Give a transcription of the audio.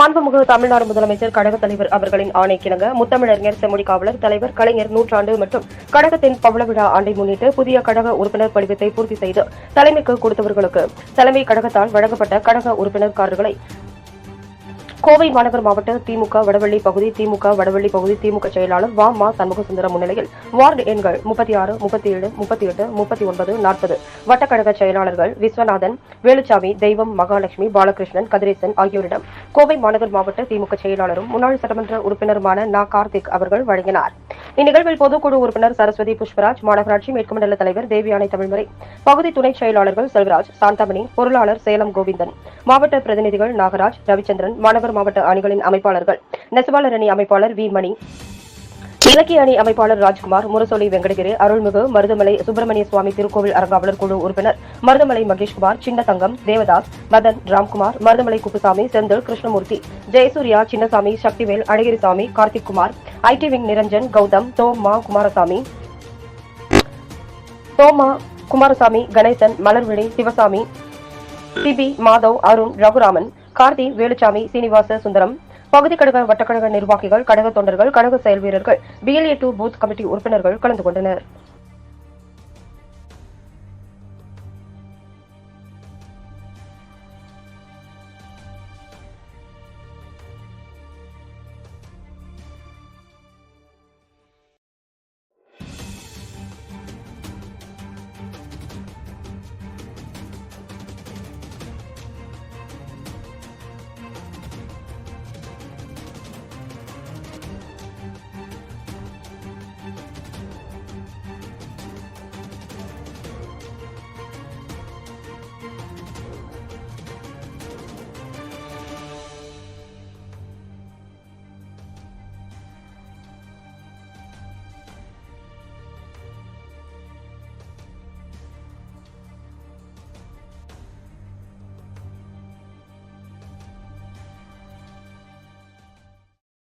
மாண்புமிகு தமிழ்நாடு முதலமைச்சர் கழக தலைவர் அவர்களின் ஆணைக்கிணங்க முத்தமிழறிஞர் செம்மொழி காவலர் தலைவர் கலைஞர் நூற்றாண்டு மற்றும் கழகத்தின் பவள விழா ஆண்டை முன்னிட்டு புதிய கழக உறுப்பினர் படிவத்தை பூர்த்தி செய்து தலைமைக்கு கொடுத்தவர்களுக்கு தலைமை கழகத்தால் வழங்கப்பட்ட கழக உறுப்பினர் கார்டுகளை கோவை மாநகர் மாவட்ட திமுக வடவள்ளி பகுதி திமுக வடவள்ளி பகுதி திமுக செயலாளர் வா. மா. சண்முகசுந்தரம் முன்னிலையில் வார்டு எண்கள் முப்பத்தி ஆறு முப்பத்தி ஏழு முப்பத்தி எட்டு முப்பத்தி ஒன்பது நாற்பது. வட்டக்கழக செயலாளர்கள் விஸ்வநாதன் வேலுச்சாமி தெய்வம் மகாலட்சுமி பாலகிருஷ்ணன் கதிரேசன் ஆகியோரிடம் கோவை மாநகர் மாவட்ட திமுக செயலாளரும் முன்னாள் சட்டமன்ற உறுப்பினருமான நா. கார்த்திக் அவர்கள் வழங்கினார். இந்நிகழ்வில் பொதுக்குழு உறுப்பினர் சரஸ்வதி புஷ்பராஜ் மாநகராட்சி மேற்குமண்டல தலைவர் தேவியானை தமிழ்முறை பகுதி துணை செயலாளர்கள் செல்வராஜ் சாந்தமணி பொருளாளர் சேலம் கோவிந்தன் மாவட்ட பிரதிநிதிகள் நாகராஜ் ரவிச்சந்திரன் விருதுநகர் மாவட்ட அணிகளின் அமைப்பாளர்கள். நெசவாளர் அணி அமைப்பாளர் வி மணி இலக்கிய அணி அமைப்பாளர் ராஜ்குமார் முரசொலி வெங்கடகிரி அருள்மிகு மருதமலை சுப்பிரமணிய சுவாமி திருக்கோவில் அரங்காவலர் குழு உறுப்பினர் மருதமலை மகேஷ்குமார் சின்னதங்கம் தேவதாஸ் மதன் ராம்குமார் மருதமலை குப்புசாமி செந்தில் கிருஷ்ணமூர்த்தி ஜெயசூர்யா சின்னசாமி சக்திவேல் அழகிரிசாமி கார்த்திக் குமார் ஐடி விங் நிரஞ்சன் கௌதம் தோமா குமாரசாமி தோமா குமாரசாமி கணேசன் மலர்விழி சிவசாமி சிபி மாதவ் அருண் ரகுராமன் கார்த்தி வேலுச்சாமி சீனிவாச சுந்தரம். பகுதி கழக வட்டக்கழக நிர்வாகிகள் கழக தொண்டர்கள் கழக செயல் வீரர்கள் பிஎல்ஏ டூ பூத் கமிட்டி உறுப்பினர்கள் கலந்து கொண்டனர்.